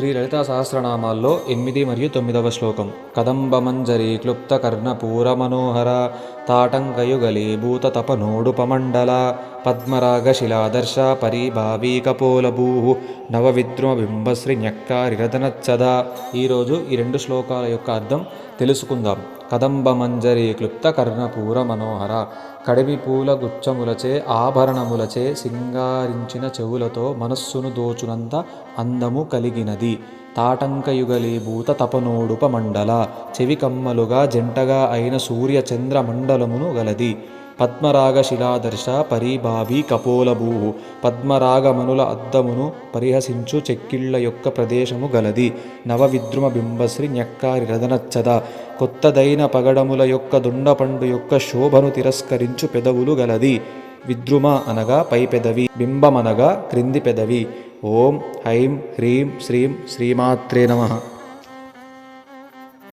శ్రీ లలితా సహస్రనామాల్లో ఎనిమిది మరియు తొమ్మిదవ శ్లోకం. కదంబమంజరి క్లుప్త కర్ణ పూర మనోహర తాటంకయుగలి భూత తపనోడుపమండల పద్మరాగ శిలాదర్శ పరిభావీ కపోలభూ నవ విద్రుమ బింబశ్రీ న్యక్కారిరదనచ్చద ఈరోజు ఈ రెండు శ్లోకాల యొక్క అర్థం తెలుసుకుందాం. కదంబమంజరి క్లుప్త కర్ణపూర మనోహర కడివి పూల గుచ్చములచే ఆభరణములచే సింగారించిన చెవులతో మనస్సును దోచునంత అందము కలిగినది. తాటంకయుగలి భూత తపనోడుప మండల చెవి కమ్మలుగా జంటగా అయిన సూర్య చంద్ర మండలమును గలది. పద్మరాగ శిలాదర్శ పరిభావి కపోలభూ పద్మరాగమనుల అద్దమును పరిహసించు చెక్కిళ్ళ యొక్క ప్రదేశము గలది. నవవిద్రుమ బింబశ్రీ న్యక్కారి రదనచ్చద కొత్తదైన పగడముల యొక్క దుండపండు యొక్క శోభను తిరస్కరించు పెదవులు గలది. విద్రుమ అనగా పై పెదవి బింబమనగా క్రింది పెదవి. ఓం హైం హ్రీం శ్రీం శ్రీమాత్రే నమః.